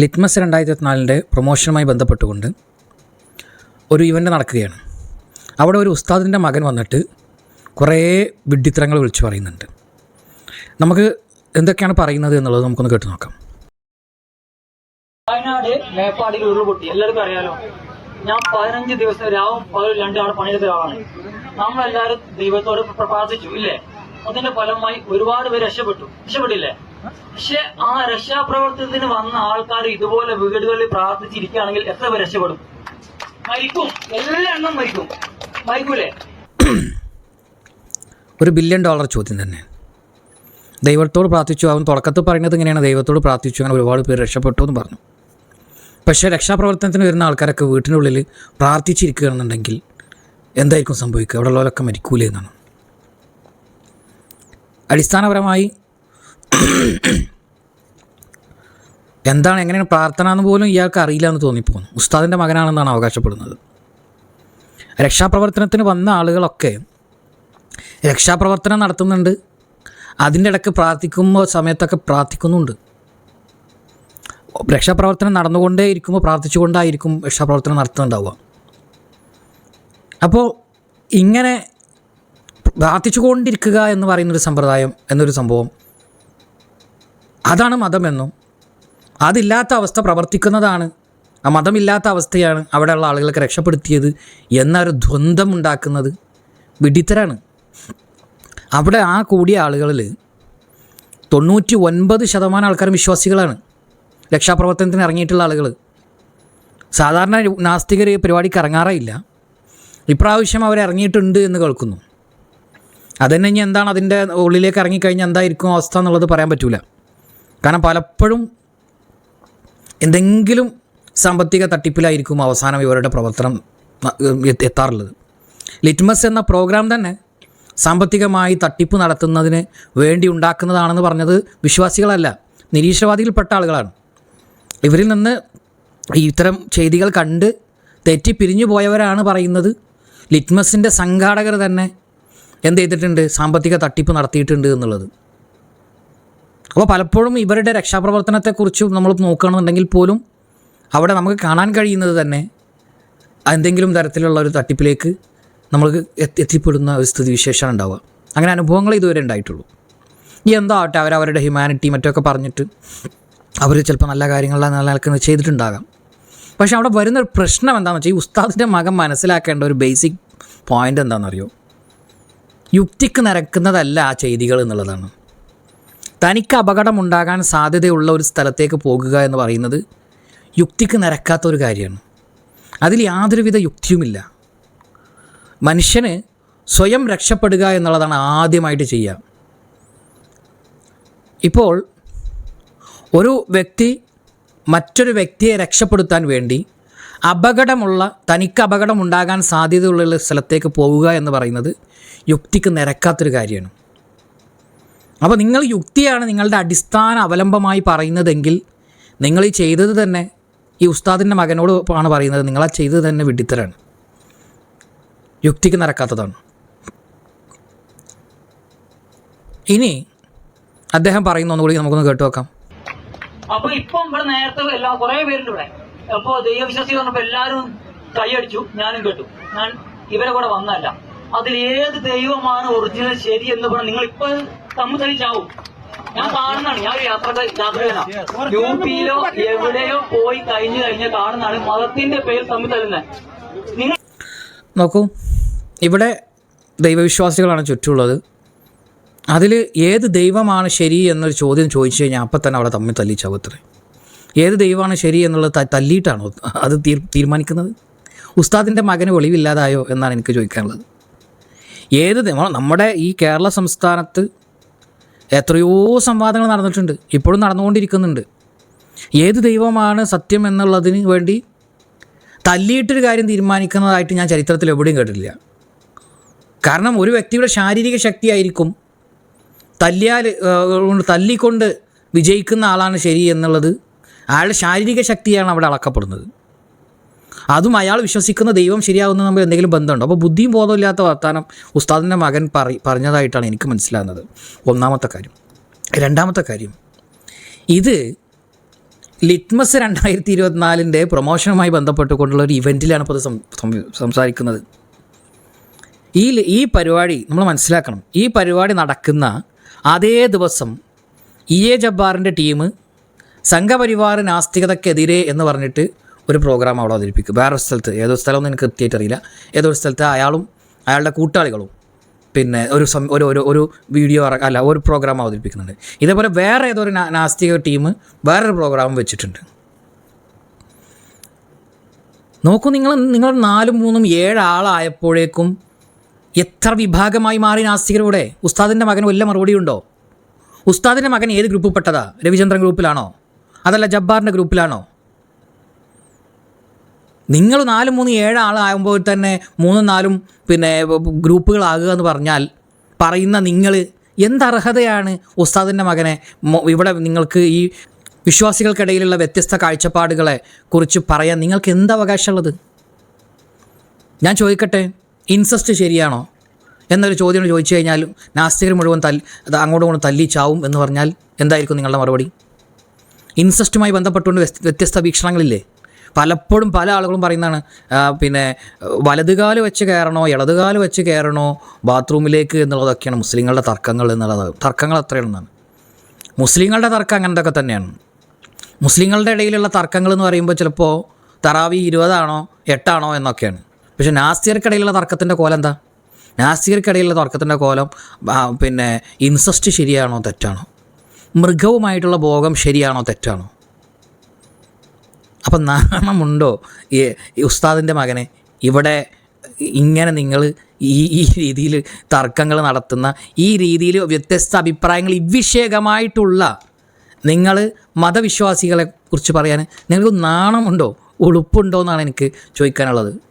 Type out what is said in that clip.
Litmus രണ്ടായിരത്തി ഇരുപത്തിനാലിന്റെ പ്രൊമോഷനുമായി ബന്ധപ്പെട്ടുകൊണ്ട് ഒരു ഇവന്റ് നടക്കുകയാണ്. അവിടെ ഒരു ഉസ്താദിന്റെ മകൻ വന്നിട്ട് കുറേ വിഡ്ഢിത്തരങ്ങൾ വിളിച്ചു പറയുന്നുണ്ട്. നമുക്ക് എന്തൊക്കെയാണ് പറയുന്നത് എന്നുള്ളത് നമുക്കൊന്ന് കേട്ട് നോക്കാം. വയനാട് മേപ്പാടിയിൽ ഉരുൾപൊട്ടി എല്ലാവർക്കും അറിയാലോ? ഞാൻ പതിനഞ്ച് ദിവസം രാവും പകൽ ആൾ പണിയെടുത്ത ഒരാളാണ്. നമ്മളെല്ലാവരും ദൈവത്തോട് പ്ര- പ്രാർത്ഥിച്ചു ഇല്ലേ? അതിന്റെ ഫലമായി ഒരുപാട് പേര് രക്ഷപ്പെട്ടു. രക്ഷപ്പെട്ടില്ലേ? പക്ഷെ ആ രക്ഷാപ്രവർത്തനത്തിന് വന്ന ആൾക്കാർ ഇതുപോലെ വീടുകളിൽ പ്രാർത്ഥിച്ചിരിക്കുകയാണെങ്കിൽ എത്ര പേര് രക്ഷപ്പെടും? മരിക്കും. എല്ലാ എണ്ണം മരിക്കും. മരിക്കൂലേ? ഒരു ബില്യൺ ഡോളർ ചോദ്യം തന്നെ. ദൈവത്തോട് പ്രാർത്ഥിച്ചു. അവൻ തുടക്കത്തിൽ പറയുന്നത് ഇങ്ങനെയാണ്. ദൈവത്തോട് പ്രാർത്ഥിച്ചു. അങ്ങനെ ഒരുപാട് പേര് രക്ഷപ്പെട്ടു എന്ന് പറഞ്ഞു. പക്ഷേ രക്ഷാപ്രവർത്തനത്തിന് വരുന്ന ആൾക്കാരൊക്കെ വീട്ടിനുള്ളിൽ പ്രാർത്ഥിച്ചിരിക്കുകയാണെന്നുണ്ടെങ്കിൽ എന്തായിരിക്കും സംഭവിക്കുക? അവിടെ ഉള്ളവരൊക്കെ മരിക്കൂലേ എന്നാണ്. അടിസ്ഥാനപരമായി എന്താണ് എങ്ങനെയാണ് പ്രാർത്ഥന എന്ന് പോലും ഇയാൾക്ക് അറിയില്ല എന്ന് തോന്നിപ്പോകുന്നു. ഉസ്താദിന്റെ മകനാണെന്നാണ് അവകാശപ്പെടുന്നത്. രക്ഷാപ്രവർത്തനത്തിന് വന്ന ആളുകളൊക്കെ രക്ഷാപ്രവർത്തനം നടത്തുന്നുണ്ട്. അതിന്റെ ഇടയ്ക്ക് പ്രാർത്ഥിക്കുമ്പോൾ സമയത്തൊക്കെ പ്രാർത്ഥിക്കുന്നുണ്ട്. രക്ഷാപ്രവർത്തനം നടന്നുകൊണ്ടേ ഇരിക്കുമ്പോൾ പ്രാർത്ഥിച്ചുകൊണ്ടായിരിക്കും രക്ഷാപ്രവർത്തനം നടത്തുന്നുണ്ടാവുക. അപ്പോൾ ഇങ്ങനെ പ്രാർത്ഥിച്ചുകൊണ്ടിരിക്കുക എന്ന് പറയുന്നൊരു സമ്പ്രദായം എന്നൊരു സംഭവം അതാണ് മതമെന്നും അതില്ലാത്ത അവസ്ഥ പ്രവർത്തിക്കുന്നതാണ്. ആ മതമില്ലാത്ത അവസ്ഥയാണ് അവിടെയുള്ള ആളുകളൊക്കെ രക്ഷപ്പെടുത്തിയത് എന്നൊരു ദ്വന്ദ്ം ഉണ്ടാക്കുന്നത് വിഡിത്തരാണ്. അവിടെ ആ കൂടിയ ആളുകളിൽ തൊണ്ണൂറ്റി ഒൻപത് ശതമാനം ആൾക്കാരും വിശ്വാസികളാണ്. രക്ഷാപ്രവർത്തനത്തിന് ഇറങ്ങിയിട്ടുള്ള ആളുകൾ. സാധാരണ നാസ്തികർ പരിപാടിക്ക് ഇറങ്ങാറേയില്ല. ഇപ്രാവശ്യം അവർ ഇറങ്ങിയിട്ടുണ്ട് എന്ന് കേൾക്കുന്നു. അതന്നെ ഇനി എന്താണ് അതിന്റെ ഉള്ളിലേക്ക് ഇറങ്ങിക്കഴിഞ്ഞാൽ എന്തായിരിക്കും അവസ്ഥ എന്നുള്ളത് പറയാൻ പറ്റൂല. കാരണം പലപ്പോഴും എന്തെങ്കിലും സാമ്പത്തിക തട്ടിപ്പിലായിരിക്കും അവസാനം ഇവരുടെ പ്രവർത്തനം എത്താറുള്ളത്. ലിറ്റ്മസ് എന്ന പ്രോഗ്രാം തന്നെ സാമ്പത്തികമായി തട്ടിപ്പ് നടത്തുന്നതിന് വേണ്ടി ഉണ്ടാക്കുന്നതാണെന്ന് പറഞ്ഞത് വിശ്വാസികളല്ല നിരീശ്വരവാദികൾപ്പെട്ട ആളുകളാണ്. ഇവരിൽ നിന്ന് ഇത്തരം ചെയ്തികൾ കണ്ട് തെറ്റി പിരിഞ്ഞു പോയവരാണ് പറയുന്നത്. ലിറ്റ്മസിന്റെ സംഘാടകർ തന്നെ എന്ത് ചെയ്തിട്ടുണ്ട്? സാമ്പത്തിക തട്ടിപ്പ് നടത്തിയിട്ടുണ്ട് എന്നുള്ളത്. അപ്പോൾ പലപ്പോഴും ഇവരുടെ രക്ഷാപ്രവർത്തനത്തെക്കുറിച്ച് നമ്മൾ നോക്കുകയാണെന്നുണ്ടെങ്കിൽ പോലും അവിടെ നമുക്ക് കാണാൻ കഴിയുന്നത് തന്നെ എന്തെങ്കിലും തരത്തിലുള്ള ഒരു തട്ടിപ്പിലേക്ക് നമ്മൾ എത്തിപ്പെടുന്ന ഒരു സ്ഥിതി വിശേഷമാണ് ഉണ്ടാവുക. അങ്ങനെ അനുഭവങ്ങൾ ഇതുവരെ ഉണ്ടായിട്ടുള്ളൂ. എന്തോ ആവട്ടെ അവരവരുടെ ഹ്യൂമാനിറ്റി മറ്റൊക്കെ പറഞ്ഞിട്ട് അവർ ചിലപ്പോൾ നല്ല കാര്യങ്ങൾ നല്ല നിലയ്ക്ക് ചെയ്തിട്ടുണ്ടാകാം. പക്ഷേ അവിടെ വരുന്ന ഒരു പ്രശ്നം എന്താണെന്ന് വെച്ചാൽ ഈ ഉസ്താദിന്റെ മകൻ മനസ്സിലാക്കേണ്ട ഒരു ബേസിക് പോയിന്റ് എന്താണെന്നറിയോ? യുക്തിക്ക് നിരക്കുന്നതല്ല ആ ചെയ്തികൾ എന്നുള്ളതാണ്. തനിക്ക് അപകടമുണ്ടാകാൻ സാധ്യതയുള്ള ഒരു സ്ഥലത്തേക്ക് പോകുക എന്ന് പറയുന്നത് യുക്തിക്ക് നിരക്കാത്ത ഒരു കാര്യമാണ്. അതിൽ യാതൊരുവിധ യുക്തിയുമില്ല. മനുഷ്യന് സ്വയം രക്ഷപ്പെടുക എന്നുള്ളതാണ് ആദ്യമായിട്ട് ചെയ്യുക. ഇപ്പോൾ ഒരു വ്യക്തി മറ്റൊരു വ്യക്തിയെ രക്ഷപ്പെടുത്താൻ വേണ്ടി അപകടമുള്ള തനിക്ക് അപകടമുണ്ടാകാൻ സാധ്യതയുള്ള സ്ഥലത്തേക്ക് പോവുക എന്ന് പറയുന്നത് യുക്തിക്ക് നിരക്കാത്തൊരു കാര്യമാണ്. അപ്പോൾ നിങ്ങൾ യുക്തിയാണ് നിങ്ങളുടെ അടിസ്ഥാന അവലംബമായി പറയുന്നതെങ്കിൽ നിങ്ങൾ ഈ ചെയ്തത് തന്നെ ഈ ഉസ്താദിന്റെ മകനോട് ആണ് പറയുന്നത്. നിങ്ങളാ ചെയ്തത് തന്നെ വിഡിത്തരാണ് യുക്തിക്ക് നടക്കാത്തതാണ് ഇനി അദ്ദേഹം പറയുന്ന ഒന്നുകൂടി നമുക്കൊന്ന് കേട്ടു നോക്കാം. അപ്പൊ ഇപ്പം ഇവിടെ നേരത്തെ എല്ലാ കുറെ പേരുണ്ട് ഇവിടെ. അപ്പൊ ദൈവവിശ്വാസി പറഞ്ഞപ്പോ എല്ലാരും കൈയടിച്ചു ഞാനും കേട്ടു. ഞാൻ ഇവരെ കൂടെ വന്നല്ല അതിൽ ഏത് ദൈവമാണ് ഒറിജിനൽ ശരി എന്ന് പറഞ്ഞാൽ നിങ്ങൾ ഇപ്പൊ തളിച്ചാവും ഞാൻ കാണുന്നതാണ്. ഞാൻ ഒരു യാത്ര യാത്രയാണ് യു പിയിലോ എവിടെയോ പോയി കഴിഞ്ഞു കഴിഞ്ഞാൽ കാണുന്നതാണ് മതത്തിന്റെ പേര് തമ്മിൽ നിങ്ങൾ നോക്കൂ. ഇവിടെ ദൈവവിശ്വാസികളാണ് ചുറ്റുമുള്ളത്. അതിൽ ഏത് ദൈവമാണ് ശരി എന്നൊരു ചോദ്യം ചോദിച്ചു കഴിഞ്ഞാൽ അപ്പം തന്നെ അവിടെ തമ്മിൽ തല്ലി ചവത്രേ ഏത് ദൈവമാണ് ശരി എന്നുള്ളത് തല്ലിയിട്ടാണോ അത് തീരുമാനിക്കുന്നത്? ഉസ്താദിന്റെ മകന് വെളിവില്ലാതായോ എന്നാണ് എനിക്ക് ചോദിക്കാനുള്ളത്. ഏത് നമ്മുടെ ഈ കേരള സംസ്ഥാനത്ത് എത്രയോ സംവാദങ്ങൾ നടന്നിട്ടുണ്ട്. ഇപ്പോഴും നടന്നുകൊണ്ടിരിക്കുന്നുണ്ട്. ഏത് ദൈവമാണ് സത്യം എന്നുള്ളതിന് വേണ്ടി തല്ലിയിട്ടൊരു കാര്യം തീരുമാനിക്കുന്നതായിട്ട് ഞാൻ ചരിത്രത്തിൽ എവിടെയും കേട്ടിട്ടില്ല. കാരണം ഒരു വ്യക്തിയുടെ ശാരീരിക ശക്തിയായിരിക്കും തല്ലിയാൽ തല്ലിക്കൊണ്ട് വിജയിക്കുന്ന ആളാണ് ശരി എന്നുള്ളത്. അയാളുടെ ശാരീരിക ശക്തിയാണ് അവിടെ അളക്കപ്പെടുന്നത്. അതും അയാൾ വിശ്വസിക്കുന്ന ദൈവം ശരിയാകുന്ന നമ്മൾ എന്തെങ്കിലും ബന്ധമുണ്ടോ? അപ്പോൾ ബുദ്ധിയും ബോധമില്ലാത്ത വർത്താനം ഉസ്താദിന്റെ മകൻ പറ പറഞ്ഞതായിട്ടാണ് എനിക്ക് മനസ്സിലാകുന്നത്. ഒന്നാമത്തെ കാര്യം. രണ്ടാമത്തെ കാര്യം. ഇത് ലിറ്റ്മസ് രണ്ടായിരത്തി ഇരുപത്തിനാലിന്റെ പ്രൊമോഷനുമായി ബന്ധപ്പെട്ടുകൊണ്ടുള്ള ഒരു ഇവന്റിലാണ് ഇപ്പോൾ സംസാരിക്കുന്നത്. ഈ ഈ പരിപാടി നമ്മൾ മനസ്സിലാക്കണം. ഈ പരിപാടി നടക്കുന്ന അതേ ദിവസം ഇ എ ജബ്ബാറിന്റെ ടീം സംഘപരിവാര നാസ്തികതയ്ക്കെതിരെ എന്ന് പറഞ്ഞിട്ട് ഒരു പ്രോഗ്രാം അവിടെ അവതരിപ്പിക്കും. വേറൊരു സ്ഥലത്ത് ഏതോ സ്ഥലമൊന്നും എനിക്ക് കൃത്യമായിട്ട് അറിയില്ല. ഏതോ സ്ഥലത്ത് അയാളും അയാളുടെ കൂട്ടാളികളും പിന്നെ ഒരു ഒരു ഒരു ഒരു വീഡിയോ അല്ല ഒരു പ്രോഗ്രാം അവതരിപ്പിക്കുന്നുണ്ട്. ഇതേപോലെ വേറെ ഏതൊരു നാസ്തിക ടീം വേറൊരു പ്രോഗ്രാം വെച്ചിട്ടുണ്ട്. നോക്കൂ നിങ്ങൾ നിങ്ങൾ നാലും മൂന്നും ഏഴാളായപ്പോഴേക്കും എത്ര വിഭാഗമായി മാറി നാസ്തികരുടെ? ഉസ്താദിന്റെ മകന് വല്ല മറുപടി ഉണ്ടോ? ഉസ്താദിന്റെ മകൻ ഏത് ഗ്രൂപ്പിൽ രവിചന്ദ്രൻ ഗ്രൂപ്പിലാണോ? അതല്ല ജബ്ബാറിന്റെ ഗ്രൂപ്പിലാണോ? നിങ്ങൾ നാലും മൂന്ന് ഏഴ് ആളാകുമ്പോൾ തന്നെ മൂന്നും നാലും പിന്നെ ഗ്രൂപ്പുകളാകുക എന്ന് പറഞ്ഞാൽ പറയുന്ന നിങ്ങൾ എന്തർഹതയാണ് ഉസ്താദിന്റെ മകനെ? ഇവിടെ നിങ്ങൾക്ക് ഈ വിശ്വാസികൾക്കിടയിലുള്ള വ്യത്യസ്ത കാഴ്ചപ്പാടുകളെ കുറിച്ച് പറയാൻ നിങ്ങൾക്ക് എന്ത് അവകാശമുള്ളത്? ഞാൻ ചോദിക്കട്ടെ ഇൻസസ്റ്റ് ശരിയാണോ? എന്നൊരു ചോദ്യം ചോദിച്ചു കഴിഞ്ഞാൽ നാസ്തികർ മുഴുവൻ തൽ അങ്ങോട്ടും ഇങ്ങോട്ടും തല്ലി ചാവും എന്ന് പറഞ്ഞാൽ എന്തായിരിക്കും നിങ്ങളുടെ മറുപടി? ഇൻസസ്റ്റുമായി ബന്ധപ്പെട്ടുകൊണ്ട് വ്യത്യസ്ത വീക്ഷണങ്ങളില്ലേ? പലപ്പോഴും പല ആളുകളും പറയുന്നതാണ് പിന്നെ വലതുകാൽ വെച്ച് കയറണോ ഇടതുകാൽ വെച്ച് കയറണോ ബാത്റൂമിലേക്ക് എന്നുള്ളതൊക്കെയാണ് മുസ്ലിങ്ങളുടെ തർക്കങ്ങൾ എന്നുള്ളത്. തർക്കങ്ങൾ അത്രയുള്ളതാണ്. മുസ്ലിങ്ങളുടെ തർക്കം അങ്ങനത്തൊക്കെ തന്നെയാണ്. മുസ്ലിങ്ങളുടെ ഇടയിലുള്ള തർക്കങ്ങൾ എന്ന് പറയുമ്പോൾ ചിലപ്പോൾ തറാവി ഇരുപതാണോ എട്ടാണോ എന്നൊക്കെയാണ്. പക്ഷേ നാസ്തികർക്കിടയിലുള്ള തർക്കത്തിന്റെ കോലം എന്താ? നാസ്തികർക്കിടയിലുള്ള തർക്കത്തിന്റെ കോലം പിന്നെ ഇൻസസ്റ്റ് ശരിയാണോ തെറ്റാണോ? മൃഗവുമായിട്ടുള്ള ഭോഗം ശരിയാണോ തെറ്റാണോ? അപ്പം നാണമുണ്ടോ? ഈ ഉസ്താദിന്റെ മകനെ. ഇവിടെ ഇങ്ങനെ നിങ്ങൾ ഈ ഈ രീതിയിൽ തർക്കങ്ങൾ നടത്തുന്ന ഈ രീതിയിൽ വ്യത്യസ്ത അഭിപ്രായങ്ങൾ ഇവിഷേകമായിട്ടുള്ള നിങ്ങൾ മതവിശ്വാസികളെ കുറിച്ച് പറയാൻ നിങ്ങൾക്ക് നാണമുണ്ടോ? ഉളുപ്പുണ്ടോ എന്നാണ് എനിക്ക് ചോദിക്കാനുള്ളത്.